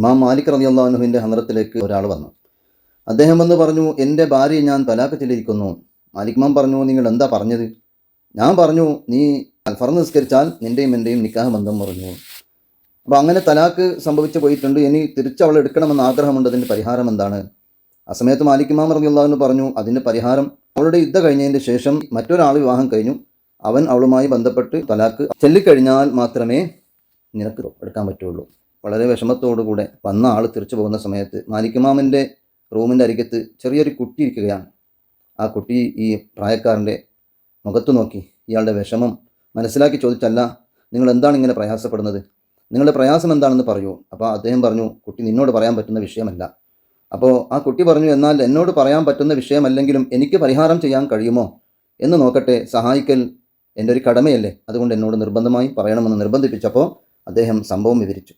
ഇമാം മാലിക് റബി അള്ളാഹുവിന്റെ ഹന്ദ്രത്തിലേക്ക് ഒരാൾ വന്നു. അദ്ദേഹം വന്ന് പറഞ്ഞു എന്റെ ഭാര്യയെ ഞാൻ തലാക്ക് ചെല്ലിയിരിക്കുന്നു മാലിക് മാം പറഞ്ഞു നിങ്ങൾ എന്താ പറഞ്ഞത്? ഞാൻ പറഞ്ഞു നീ അൽഫർ നിസ്കരിച്ചാൽ നിന്റെയും എന്റെയും നിക്കാഹ് ബന്ധം പറഞ്ഞു അപ്പോൾ അങ്ങനെ തലാക്ക് സംഭവിച്ചു പോയിട്ടുണ്ട്. ഇനി തിരിച്ച് അവൾ എടുക്കണമെന്ന് ആഗ്രഹമുണ്ട്. അതിന്റെ പരിഹാരം എന്താണ്? ആ സമയത്ത് മാലിക് ഇമാം റബി അള്ളാഹുവിന് പറഞ്ഞു അതിന്റെ പരിഹാരം അവളുടെ യുദ്ധ കഴിഞ്ഞതിന് ശേഷം മറ്റൊരാൾ വിവാഹം കഴിഞ്ഞു. അവൻ അവളുമായി ബന്ധപ്പെട്ട് തലാക്ക് ചെല്ലിക്കഴിഞ്ഞാൽ മാത്രമേ നിനക്ക് എടുക്കാൻ പറ്റുള്ളൂ. വളരെ വിഷമത്തോടുകൂടെ വന്ന ആൾ തിരിച്ചു പോകുന്ന സമയത്ത് മാലിക്കുമാമന്റെ റൂമിന്റെ അരികത്ത് ചെറിയൊരു കുട്ടി ഇരിക്കുകയാണ്. ആ കുട്ടി ഈ പ്രായക്കാരന്റെ മുഖത്ത് നോക്കി ഇയാളുടെ വിഷമം മനസ്സിലാക്കി ചോദിച്ചല്ല നിങ്ങൾ എന്താണ് ഇങ്ങനെ പ്രയാസപ്പെടുന്നത്? നിങ്ങളുടെ പ്രയാസം എന്താണെന്ന് പറയൂ. അപ്പോൾ അദ്ദേഹം പറഞ്ഞു കുട്ടി നിന്നോട് പറയാൻ പറ്റുന്ന വിഷയമല്ല. അപ്പോൾ ആ കുട്ടി പറഞ്ഞു എന്നാൽ എന്നോട് പറയാൻ പറ്റുന്ന വിഷയമല്ലെങ്കിലും എനിക്ക് പരിഹാരം ചെയ്യാൻ കഴിയുമോ? എന്ന് നോക്കട്ടെ സഹായിക്കൽ എന്റെ ഒരു കടമയല്ലേ? അതുകൊണ്ട് എന്നോട് നിർബന്ധമായി പറയണമെന്ന് നിർബന്ധിപ്പിച്ചപ്പോൾ അദ്ദേഹം സംഭവം വിവരിച്ചു.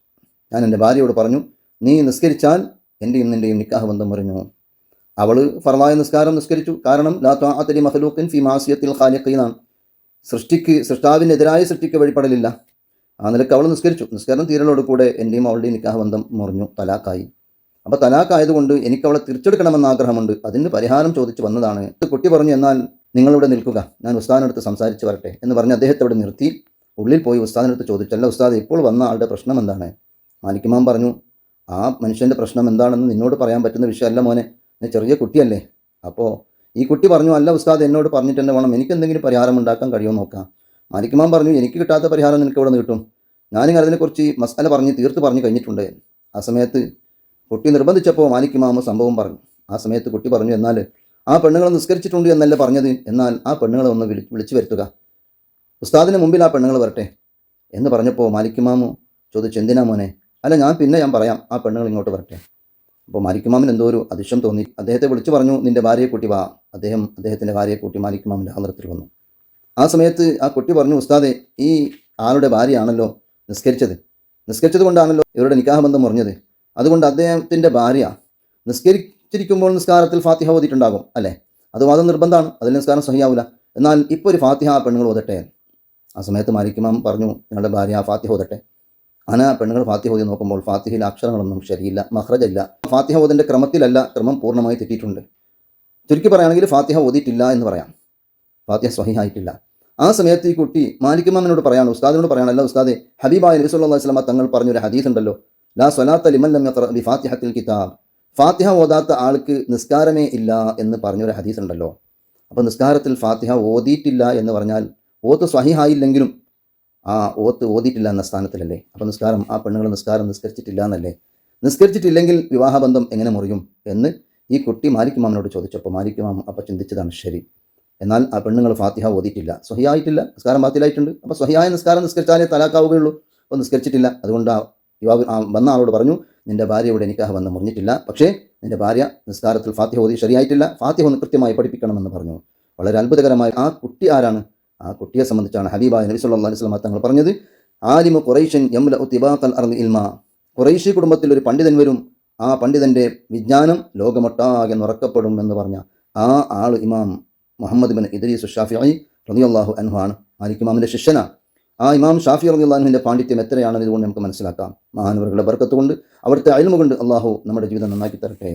ഞാൻ എന്റെ ഭാര്യയോട് പറഞ്ഞു നീ നിസ്കരിച്ചാൽ എന്റെയും നിന്റെയും നിക്കാഹ് ബന്ധം പറഞ്ഞു അവൾ ഫർവായ നിസ്കാരം നിസ്കരിച്ചു. കാരണം ലാ ത്വാഅത്തലി മഖലൂഖിൻ ഫി മാസിയത്തിൽ ഖാലിഖീനാണ്. സൃഷ്ടിക്ക് സൃഷ്ടാവിനെതിരായ സൃഷ്ടിക്ക് വഴിപ്പെടലില്ല ആ നിലയ്ക്ക് അവൾ നിസ്കരിച്ചു. നിസ്കാരം തീരലോട് കൂടെ എന്റെയും അവളുടെയും നിക്കാഹ് ബന്ധം മുറിഞ്ഞു തലാക്കായി അപ്പോൾ തലാക്കായതുകൊണ്ട് എനിക്ക് അവളെ തിരിച്ചെടുക്കണമെന്ന ആഗ്രഹമുണ്ട്. അതിന് പരിഹാരം ചോദിച്ചു വന്നതാണ്. കുട്ടി പറഞ്ഞു എന്നാൽ നിങ്ങളിവിടെ നിൽക്കുക. ഞാൻ ഉസ്താദിനടുത്ത് സംസാരിച്ച് വരട്ടെ എന്ന് പറഞ്ഞ് അദ്ദേഹത്തെ അവിടെ നിർത്തി. ഉള്ളിൽ പോയി ഉസ്താദിനടുത്ത് ചോദിച്ചല്ല ഉസ്താദ് ഇപ്പോൾ വന്ന ആളുടെ പ്രശ്നം എന്താണ്? മാലിക്കുമാൻ പറഞ്ഞു ആ മനുഷ്യന്റെ പ്രശ്നം എന്താണെന്ന് നിന്നോട് പറയാൻ പറ്റുന്ന വിഷയമല്ല മോനെ. നീ ചെറിയ കുട്ടിയല്ലേ. അപ്പോൾ ഈ കുട്ടി പറഞ്ഞു അല്ല ഉസ്താദ് എന്നോട് പറഞ്ഞിട്ട് തന്നെ വേണം? എനിക്ക് എന്തെങ്കിലും പരിഹാരം ഉണ്ടാക്കാൻ കഴിയുമോ നോക്കാം. മാലിക്കുമാൻ പറഞ്ഞു എനിക്ക് കിട്ടാത്ത പരിഹാരം നിനക്ക് ഇവിടെ കിട്ടും. ഞാനിങ്ങനെ അതിനെക്കുറിച്ച് മസാല പറഞ്ഞ് തീർത്ത് പറഞ്ഞു കഴിഞ്ഞിട്ടുണ്ട്. ആ സമയത്ത് കുട്ടി നിർബന്ധിച്ചപ്പോൾ മാലിക്കുമാമ സംഭവം പറഞ്ഞു. ആ സമയത്ത് കുട്ടി പറഞ്ഞു എന്നാൽ ആ പെണ്ണുങ്ങളെ നിസ്കരിച്ചിട്ടുണ്ട് എന്നല്ല പറഞ്ഞത്? എന്നാൽ ആ പെണ്ണുങ്ങളെ ഒന്ന് വിളി വിളിച്ചു വരുത്തുക. ഉസ്താദിന് മുമ്പിൽ ആ പെണ്ണുങ്ങൾ വരട്ടെ. എന്ന് പറഞ്ഞപ്പോൾ മാലിക്കുമാമു ചോദിച്ചു എന്തിനാ മോനെ? അല്ല ഞാൻ പിന്നെ ഞാൻ പറയാം ആ പെണ്ണുങ്ങൾ ഇങ്ങോട്ട് വരട്ടെ. അപ്പോൾ മാലിക്കുമാമിന് എന്തോ ഒരു അതിശം തോന്നി. അദ്ദേഹത്തെ വിളിച്ചു പറഞ്ഞു നിന്റെ ഭാര്യയെ കൂട്ടി വാ. അദ്ദേഹം അദ്ദേഹത്തിന്റെ ഭാര്യയെ കൂട്ടി മാലിക്കുമാമിന്റെ ഹാന്ദ്രത്തിൽ വന്നു. ആ സമയത്ത് ആ കുട്ടി പറഞ്ഞു ഉസ്താദെ ഈ ആളുടെ ഭാര്യയാണല്ലോ നിസ്കരിച്ചത്. നിസ്കരിച്ചത് കൊണ്ടാണല്ലോ ഇവരുടെ നിക്കാഹബന്ധം മുറിഞ്ഞത്. അതുകൊണ്ട് അദ്ദേഹത്തിന്റെ ഭാര്യ നിസ്കരിച്ചിരിക്കുമ്പോൾ നിസ്കാരത്തിൽ ഫാത്തിഹ ഓതിയിട്ടുണ്ടാകും അല്ലേ? അത് വാദം നിർബന്ധമാണ് അതിൽ നിസ്കാരം സഹിയാവില്ല എന്നാൽ ഇപ്പോൾ ഒരു ഫാത്തിഹ ആ പെണ്ണുങ്ങൾ ഓതട്ടെ. ആ സമയത്ത് മാലിക്കുമാം പറഞ്ഞു ഞങ്ങളുടെ ഭാര്യ ആ ഫാത്തിഹ ഓതട്ടെ. അങ്ങനെ പെണ്ണുകൾ ഫാത്തിഹ ഓതി നോക്കുമ്പോൾ ഫാത്തിഹയിൽ അക്ഷരങ്ങളൊന്നും ശരിയില്ല മഹ്റജല്ല ഫാത്തിഹ ഓതിന്റെ ക്രമത്തിലല്ല ക്രമം പൂർണമായി തെറ്റിയിട്ടുണ്ട്. ചുരുക്കി പറയുകയാണെങ്കിൽ ഫാത്തിഹ ഓതിയിട്ടില്ല എന്ന് പറയാം. ഫാത്തിഹ സ്വഹിയായിട്ടില്ല ആ സമയത്ത് ഈ കുട്ടി മാലിക്കുമാമിനോട് പറയാണ് ഉസ്താദിനോട് പറയാണ് അല്ല ഉസ്താദെ ഹബീബായ നബി സല്ലല്ലാഹു അലൈഹി വസല്ലമ തങ്ങൾ പറഞ്ഞൊരു ഹദീസ് ഉണ്ടല്ലോ ലാ സ്വലാത്ത ലിമൻ ലം ഫാത്തിഹത്തിൽ കിതാബ്. ഫാത്തിഹ ഓതാത്ത ആൾക്ക് നിസ്കാരമേ ഇല്ല എന്ന് പറഞ്ഞൊരു ഹദീസ് ഉണ്ടല്ലോ. അപ്പോൾ നിസ്കാരത്തിൽ ഫാത്തിഹ ഓതിയിട്ടില്ല എന്ന് പറഞ്ഞാൽ ഓത്ത് സ്വഹിഹായില്ലെങ്കിലും ആ ഓത്ത് ഓതിയിട്ടില്ല എന്ന സ്ഥാനത്തിലല്ലേ? അപ്പോൾ നിസ്കാരം ആ പെണ്ണുങ്ങൾ നിസ്കാരം നിസ്കരിച്ചിട്ടില്ല എന്നല്ലേ? നിസ്കരിച്ചിട്ടില്ലെങ്കിൽ വിവാഹബന്ധം എങ്ങനെ മുറിയും എന്ന് ഈ കുട്ടി മാലിക്കുമാമനോട് ചോദിച്ചപ്പോൾ മാലിക്കുമാം അപ്പോൾ ചിന്തിച്ചതാണ് ശരി. എന്നാൽ ആ പെണ്ണുങ്ങൾ ഫാത്തിഹ ഓതിയിട്ടില്ല. സ്വഹിയായിട്ടില്ല. നിസ്കാരം ബാത്തിലായിട്ടുണ്ട്. അപ്പോൾ സ്വഹിയായ നിസ്കാരം നിസ്കരിച്ചാലേ തലാക്കാവുകയുള്ളൂ. അപ്പോൾ നിസ്കരിച്ചിട്ടില്ല. അതുകൊണ്ട് ആ യുവാവ് ആ വന്ന ആളോട് പറഞ്ഞു നിന്റെ ഭാര്യയുടെ നിക്കാഹ് വന്ന് മുറിഞ്ഞിട്ടില്ല. പക്ഷേ നിന്റെ ഭാര്യ നിസ്കാരത്തിൽ ഫാത്തിഹ ഓതി ശരിയായിട്ടില്ല. ഫാത്തിഹ ഒന്ന് കൃത്യമായി പഠിപ്പിക്കണമെന്ന് പറഞ്ഞു. വളരെ അത്ഭുതകരമായ ആ കുട്ടി ആരാണ്? ആ കുട്ടിയെ സംബന്ധിച്ചാണ് ഹബീബായ നബി സല്ലല്ലാഹു അലൈഹി വസല്ലം തങ്ങൾ പറഞ്ഞത് ആലിമു ഖുറൈഷൻ യംല തിബാഖൽ അർദ് ഇൽമ. ഖുറൈശി കുടുംബത്തിൽ ഒരു പണ്ഡിതൻ വരും ആ പണ്ഡിതന്റെ വിജ്ഞാനം ലോകമൊട്ടാകെ നുറക്കപ്പെടും എന്ന് പറഞ്ഞ ആ ആൾ ഇമാം മുഹമ്മദ് ബിൻ ഇദ്രീസ് ഷാഫിഈ റളിയല്ലാഹു അൻഹു ആണ് മാലിക് ഇമാമിന്റെ ശിഷ്യനാണ്. ആ ഇമാം ഷാഫി റളിയല്ലാഹുവിന്റെ പാണ്ഡിത്യം എത്രയാണെന്ന് ഇതുകൊണ്ട് നമുക്ക് മനസ്സിലാക്കാം. മഹാനവറുകളുടെ ബർക്കത്ത് കൊണ്ട് അവിടുത്തെ അയൽമ കൊണ്ട് അള്ളാഹു നമ്മുടെ ജീവിതം നന്നാക്കി തരട്ടെ.